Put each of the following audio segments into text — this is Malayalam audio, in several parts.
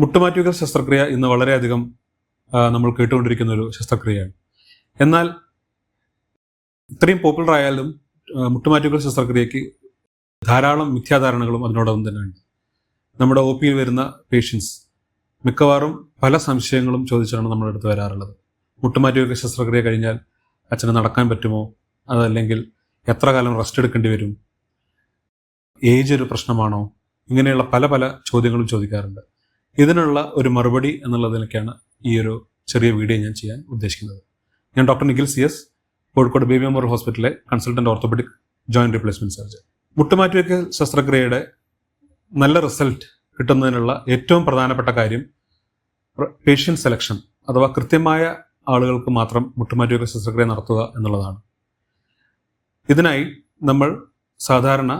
മുട്ടുമാറ്റിവെക്കൽ ശസ്ത്രക്രിയ ഇന്ന് വളരെയധികം നമ്മൾ കേട്ടുകൊണ്ടിരിക്കുന്ന ഒരു ശസ്ത്രക്രിയയാണ്. എന്നാൽ ഇത്രയും പോപ്പുലർ ആയാലും മുട്ടുമാറ്റിവെക്കൽ ശസ്ത്രക്രിയക്ക് ധാരാളം മിഥ്യാധാരണകളും അതിനോടൊപ്പം തന്നെയുണ്ട്. നമ്മുടെ ഒ പിയിൽ വരുന്ന പേഷ്യൻസ് മിക്കവാറും പല സംശയങ്ങളും ചോദിച്ചാണ് നമ്മുടെ അടുത്ത് വരാറുള്ളത്. മുട്ടുമാറ്റിവെക്കൽ ശസ്ത്രക്രിയ കഴിഞ്ഞാൽ അച്ഛന് നടക്കാൻ പറ്റുമോ? അതല്ലെങ്കിൽ എത്ര കാലം റെസ്റ്റ് എടുക്കേണ്ടി വരും? ഏജ് ഒരു പ്രശ്നമാണോ? ഇങ്ങനെയുള്ള പല പല ചോദ്യങ്ങളും ചോദിക്കാറുണ്ട്. ഇതിനുള്ള ഒരു മറുപടി എന്നുള്ളതിനൊക്കെയാണ് ഈ ഒരു ചെറിയ വീഡിയോ ഞാൻ ചെയ്യാൻ ഉദ്ദേശിക്കുന്നത്. ഞാൻ doctor Nikhil C S Kozhikode baby memorial ഹോസ്പിറ്റലിലെ consultant orthopaedic joint replacement surgeon മുട്ടുമാറ്റിവെക്കൽ ശസ്ത്രക്രിയയുടെ നല്ല റിസൾട്ട് കിട്ടുന്നതിനുള്ള ഏറ്റവും പ്രധാനപ്പെട്ട കാര്യം പേഷ്യൻ സെലക്ഷൻ അഥവാ കൃത്യമായ ആളുകൾക്ക് മാത്രം മുട്ടുമാറ്റിവെക്കൽ ശസ്ത്രക്രിയ നടത്തുക എന്നുള്ളതാണ്. ഇതിനായി നമ്മൾ സാധാരണ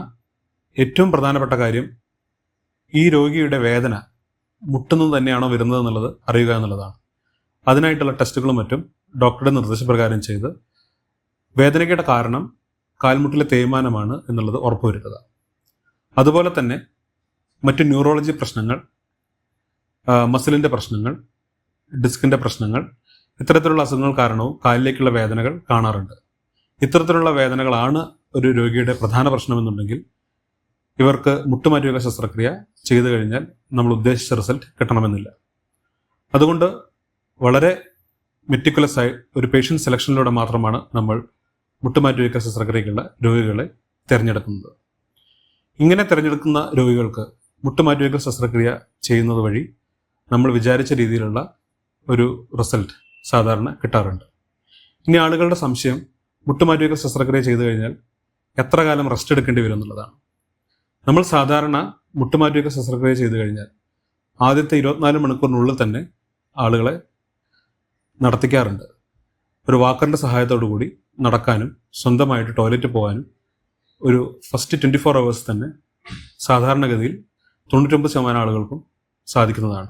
ഏറ്റവും പ്രധാനപ്പെട്ട കാര്യം ഈ രോഗിയുടെ വേദന മുട്ടുന്നത് തന്നെയാണോ വരുന്നത് എന്നുള്ളത് അറിയുക എന്നുള്ളതാണ്. അതിനായിട്ടുള്ള ടെസ്റ്റുകളും മറ്റും ഡോക്ടറുടെ നിർദ്ദേശപ്രകാരം ചെയ്ത് വേദനയ്ക്കുടെ കാരണം കാൽമുട്ടിലെ തേയ്മാനമാണ് എന്നുള്ളത് ഉറപ്പുവരുത്തുക അതുപോലെ തന്നെ മറ്റു ന്യൂറോളജി പ്രശ്നങ്ങൾ മസിലിന്റെ പ്രശ്നങ്ങൾ ഡിസ്കിന്റെ പ്രശ്നങ്ങൾ ഇത്തരത്തിലുള്ള അസുഖങ്ങൾ കാരണവും കാലിലേക്കുള്ള വേദനകൾ കാണാറുണ്ട്. ഇത്തരത്തിലുള്ള വേദനകളാണ് ഒരു രോഗിയുടെ പ്രധാന പ്രശ്നമെന്നുണ്ടെങ്കിൽ ഇവർക്ക് മുട്ടുമാറ്റിവെക്ക ശസ്ത്രക്രിയ ചെയ്തു കഴിഞ്ഞാൽ നമ്മൾ ഉദ്ദേശിച്ച റിസൾട്ട് കിട്ടണമെന്നില്ല. അതുകൊണ്ട് വളരെ മെറ്റിക്കുലസ് ആയി ഒരു പേഷ്യന്റ് സെലക്ഷനിലൂടെ മാത്രമാണ് നമ്മൾ മുട്ടുമാറ്റിവെക്ക ശസ്ത്രക്രിയക്കുള്ള രോഗികളെ തിരഞ്ഞെടുക്കുന്നത്. ഇങ്ങനെ തിരഞ്ഞെടുക്കുന്ന രോഗികൾക്ക് മുട്ടുമാറ്റിവെക്കൽ ശസ്ത്രക്രിയ ചെയ്യുന്നത് വഴി നമ്മൾ വിചാരിച്ച രീതിയിലുള്ള ഒരു റിസൾട്ട് സാധാരണ കിട്ടാറുണ്ട്. ഇനി ആളുകളുടെ സംശയം മുട്ടുമാറ്റിവെക്കൽ ശസ്ത്രക്രിയ ചെയ്തു കഴിഞ്ഞാൽ എത്ര കാലം റെസ്റ്റ് എടുക്കേണ്ടി വരും എന്നുള്ളതാണ്. നമ്മൾ സാധാരണ മുട്ടുമാറ്റിയൊക്കെ ശസ്ത്രക്രിയ ചെയ്തു കഴിഞ്ഞാൽ ആദ്യത്തെ ഇരുപത്തിനാല് മണിക്കൂറിനുള്ളിൽ തന്നെ ആളുകളെ നടത്തിക്കാറുണ്ട്. ഒരു വാക്കറിന്റെ സഹായത്തോടു കൂടി നടക്കാനും സ്വന്തമായിട്ട് ടോയ്ലറ്റ് പോകാനും ഒരു ഫസ്റ്റ് ട്വന്റി ഫോർ അവേഴ്സ് തന്നെ സാധാരണഗതിയിൽ തൊണ്ണൂറ്റൊമ്പത് ശതമാനം ആളുകൾക്കും സാധിക്കുന്നതാണ്.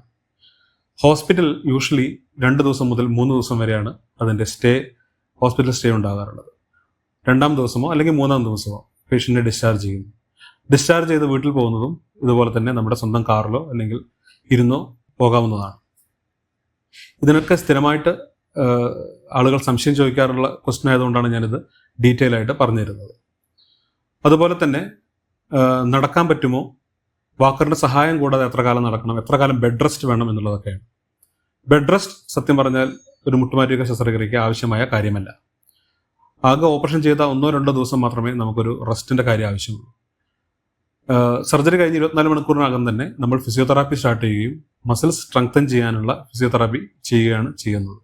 ഹോസ്പിറ്റൽ യൂഷ്വലി രണ്ട് ദിവസം മുതൽ മൂന്ന് ദിവസം വരെയാണ് അതിന്റെ സ്റ്റേ ഹോസ്പിറ്റൽ സ്റ്റേ ഉണ്ടാകാറുള്ളത്. രണ്ടാം ദിവസമോ അല്ലെങ്കിൽ മൂന്നാം ദിവസമോ പേഷ്യന്റിനെ ഡിസ്ചാർജ് ചെയ്യുന്നു. ഡിസ്ചാർജ് ചെയ്ത് വീട്ടിൽ പോകുന്നതും ഇതുപോലെ തന്നെ നമ്മുടെ സ്വന്തം കാറിലോ അല്ലെങ്കിൽ ഇരുന്നോ പോകാവുന്നതാണ്. ഇതിനൊക്കെ സ്ഥിരമായിട്ട് ആളുകൾ സംശയം ചോദിക്കാറുള്ള ക്വസ്റ്റൻ ആയതുകൊണ്ടാണ് ഞാനിത് ഡീറ്റെയിൽ ആയിട്ട് പറഞ്ഞു തരുന്നത്. അതുപോലെ തന്നെ നടക്കാൻ പറ്റുമോ? വാക്കറിന്റെ സഹായം കൂടാതെ എത്ര കാലം നടക്കണം? എത്ര കാലം ബെഡ് റെസ്റ്റ് വേണം എന്നുള്ളതൊക്കെയാണ്. ബെഡ് റെസ്റ്റ് സത്യം പറഞ്ഞാൽ ഒരു മുട്ടുമാറ്റിക ശസ്ത്രക്രിയയ്ക്ക് ആവശ്യമായ കാര്യമല്ല. ആകെ ഓപ്പറേഷൻ ചെയ്ത ഒന്നോ രണ്ടോ ദിവസം മാത്രമേ നമുക്കൊരു റെസ്റ്റിന്റെ കാര്യം ആവശ്യമുള്ളൂ. സർജറി കഴിഞ്ഞ് ഇരുപത്തിനാല് മണിക്കൂറിനകം തന്നെ നമ്മൾ ഫിസിയോതെറാപ്പി സ്റ്റാർട്ട് ചെയ്യുകയും മസിൽ സ്ട്രെങ്തൻ ചെയ്യാനുള്ള ഫിസിയോതെറാപ്പി ചെയ്യുകയാണ് ചെയ്യുന്നത്.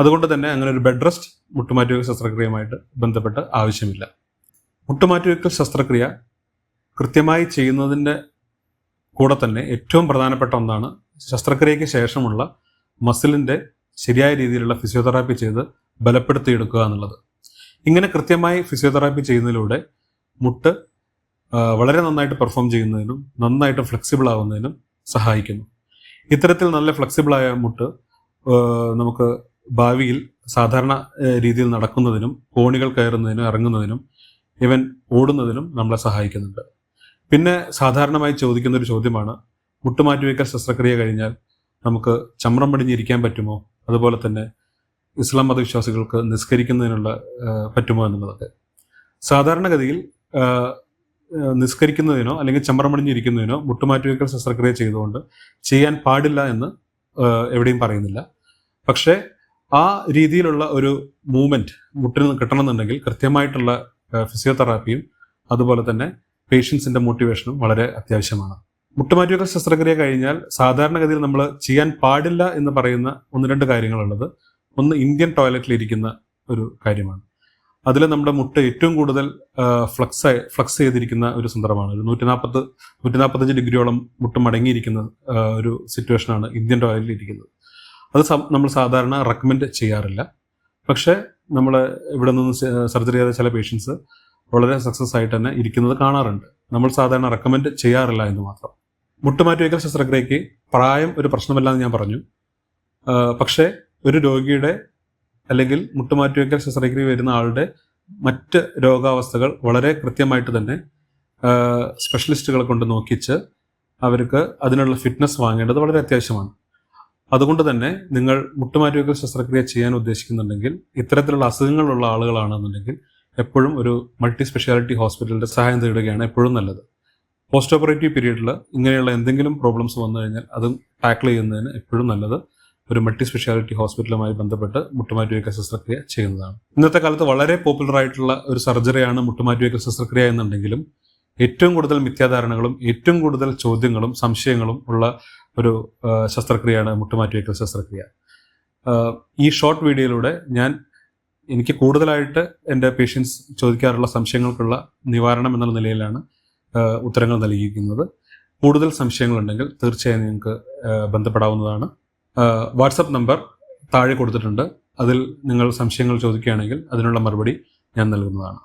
അതുകൊണ്ട് തന്നെ അങ്ങനെ ഒരു ബെഡ് റെസ്റ്റ് മുട്ടുമാറ്റിവെക്കൽ ശസ്ത്രക്രിയയുമായിട്ട് ബന്ധപ്പെട്ട് ആവശ്യമില്ല. മുട്ടുമാറ്റിവെക്കൽ ശസ്ത്രക്രിയ കൃത്യമായി ചെയ്യുന്നതിന്റെ കൂടെ തന്നെ ഏറ്റവും പ്രധാനപ്പെട്ട ഒന്നാണ് ശസ്ത്രക്രിയയ്ക്ക് ശേഷമുള്ള മസിലിന്റെ ശരിയായ രീതിയിലുള്ള ഫിസിയോതെറാപ്പി ചെയ്ത് ബലപ്പെടുത്തിയെടുക്കുക എന്നുള്ളത്. ഇങ്ങനെ കൃത്യമായി ഫിസിയോതെറാപ്പി ചെയ്യുന്നതിലൂടെ മുട്ട് വളരെ നന്നായിട്ട് പെർഫോം ചെയ്യുന്നതിനും നന്നായിട്ട് ഫ്ലെക്സിബിൾ ആവുന്നതിനും സഹായിക്കുന്നു. ഇത്തരത്തിൽ നല്ല ഫ്ലെക്സിബിൾ ആയ മുട്ട് നമുക്ക് ഭാവിയിൽ സാധാരണ രീതിയിൽ നടക്കുന്നതിനും കോണികൾ കയറുന്നതിനും ഇറങ്ങുന്നതിനും ഇവൻ ഓടുന്നതിനും നമ്മളെ സഹായിക്കുന്നുണ്ട്. പിന്നെ സാധാരണമായി ചോദിക്കുന്ന ഒരു ചോദ്യമാണ് മുട്ടുമാറ്റിവെക്കൽ ശസ്ത്രക്രിയ കഴിഞ്ഞാൽ നമുക്ക് ചമ്രം പടിഞ്ഞിരിക്കാൻ പറ്റുമോ? അതുപോലെ തന്നെ ഇസ്ലാം മതവിശ്വാസികൾക്ക് നിസ്കരിക്കുന്നതിനുള്ള പറ്റുമോ എന്നുള്ളതൊക്കെ സാധാരണഗതിയിൽ നിസ്കരിക്കുന്നതിനോ അല്ലെങ്കിൽ ചമ്രം മുട്ടുമാറ്റുവയ്ക്കൽ ശസ്ത്രക്രിയ ചെയ്തുകൊണ്ട് ചെയ്യാൻ പാടില്ല എന്ന് എവിടെയും പറയുന്നില്ല. പക്ഷേ ആ രീതിയിലുള്ള ഒരു മൂവ്മെന്റ് മുട്ടിന് കിട്ടണമെന്നുണ്ടെങ്കിൽ കൃത്യമായിട്ടുള്ള ഫിസിയോതെറാപ്പിയും അതുപോലെ തന്നെ പേഷ്യൻസിന്റെ മോട്ടിവേഷനും വളരെ അത്യാവശ്യമാണ്. മുട്ടുമാറ്റിവെക്കൽ ശസ്ത്രക്രിയ കഴിഞ്ഞാൽ സാധാരണഗതിയിൽ നമ്മൾ ചെയ്യാൻ പാടില്ല എന്ന് പറയുന്ന ഒന്ന് രണ്ട് കാര്യങ്ങളുള്ളത്. ഒന്ന് ഇന്ത്യൻ ടോയ്ലറ്റിൽ ഇരിക്കുന്ന ഒരു കാര്യമാണ്. അതിൽ നമ്മുടെ മുട്ട ഏറ്റവും കൂടുതൽ ഫ്ലക്സ് ഫ്ലക്സ് ചെയ്തിരിക്കുന്ന ഒരു സന്ദർഭമാണ്. ഒരു നൂറ്റി നാൽപ്പത് നൂറ്റി നാൽപ്പത്തഞ്ച് ഡിഗ്രിയോളം മുട്ട് മടങ്ങിയിരിക്കുന്ന ഒരു സിറ്റുവേഷനാണ് ഇന്ത്യൻ റോയലിൽ ഇരിക്കുന്നത് അത് നമ്മൾ സാധാരണ റെക്കമെൻഡ് ചെയ്യാറില്ല. പക്ഷേ നമ്മൾ ഇവിടെ നിന്ന് സർജറി ചെയ്ത ചില പേഷ്യൻസ് വളരെ സക്സസ് ആയിട്ട് തന്നെ ഇരിക്കുന്നത് കാണാറുണ്ട്. നമ്മൾ സാധാരണ റെക്കമെൻഡ് ചെയ്യാറില്ല എന്ന് മാത്രം. മുട്ടുമാറ്റിവെക്കൽ ശസ്ത്രക്രിയയ്ക്ക് പ്രായം ഒരു പ്രശ്നമല്ല എന്ന് ഞാൻ പറഞ്ഞു. പക്ഷേ ഒരു രോഗിയുടെ അല്ലെങ്കിൽ മുട്ടുമാറ്റിവെക്കൽ ശസ്ത്രക്രിയ വരുന്ന ആളുടെ മറ്റ് രോഗാവസ്ഥകൾ വളരെ കൃത്യമായിട്ട് തന്നെ സ്പെഷ്യലിസ്റ്റുകളെ കൊണ്ട് നോക്കിച്ച് അവർക്ക് അതിനുള്ള ഫിറ്റ്നസ് വാങ്ങേണ്ടത് വളരെ അത്യാവശ്യമാണ്. അതുകൊണ്ട് തന്നെ നിങ്ങൾ മുട്ടുമാറ്റിവെക്കൽ ശസ്ത്രക്രിയ ചെയ്യാൻ ഉദ്ദേശിക്കുന്നുണ്ടെങ്കിൽ ഇത്തരത്തിലുള്ള അസുഖങ്ങളുള്ള ആളുകളാണെന്നുണ്ടെങ്കിൽ എപ്പോഴും ഒരു മൾട്ടി സ്പെഷ്യാലിറ്റി ഹോസ്പിറ്റലിന്റെ സഹായം തേടുകയാണ് എപ്പോഴും നല്ലത്. പോസ്റ്റ് ഓപ്പറേറ്റീവ് പീരീഡിൽ ഇങ്ങനെയുള്ള എന്തെങ്കിലും പ്രോബ്ലംസ് വന്നു കഴിഞ്ഞാൽ അതും ടാക്കിൾ ചെയ്യുന്നതിന് എപ്പോഴും നല്ലത്. ഒരു മൾട്ടി സ്പെഷ്യാലിറ്റി ഹോസ്പിറ്റലുമായി ബന്ധപ്പെട്ട് മുട്ടുമാറ്റിവെക്കൽ ശസ്ത്രക്രിയ ചെയ്യുന്നതാണ്. ഇന്നത്തെ കാലത്ത് വളരെ പോപ്പുലർ ആയിട്ടുള്ള ഒരു സർജറിയാണ് മുട്ടുമാറ്റിവെക്കൽ ശസ്ത്രക്രിയ എന്നുണ്ടെങ്കിലും ഏറ്റവും കൂടുതൽ മിഥ്യാധാരണകളും ഏറ്റവും കൂടുതൽ ചോദ്യങ്ങളും സംശയങ്ങളും ഉള്ള ഒരു ശസ്ത്രക്രിയയാണ് മുട്ടുമാറ്റിവെക്കൽ ശസ്ത്രക്രിയ. ഈ ഷോർട്ട് വീഡിയോയിലൂടെ ഞാൻ എനിക്ക് കൂടുതലായിട്ട് എന്റെ പേഷ്യൻസ് ചോദിക്കാറുള്ള സംശയങ്ങൾക്കുള്ള നിവാരണം എന്നുള്ള നിലയിലാണ് ഉത്തരങ്ങൾ നൽകിയിരിക്കുന്നത്. കൂടുതൽ സംശയങ്ങളുണ്ടെങ്കിൽ തീർച്ചയായും നിങ്ങൾക്ക് ബന്ധപ്പെടാവുന്നതാണ്. വാട്സപ്പ് നമ്പർ താഴെ കൊടുത്തിട്ടുണ്ട്. അതിൽ നിങ്ങൾ സംശയങ്ങൾ ചോദിക്കുകയാണെങ്കിൽ അതിനുള്ള മറുപടി ഞാൻ നൽകുന്നതാണ്.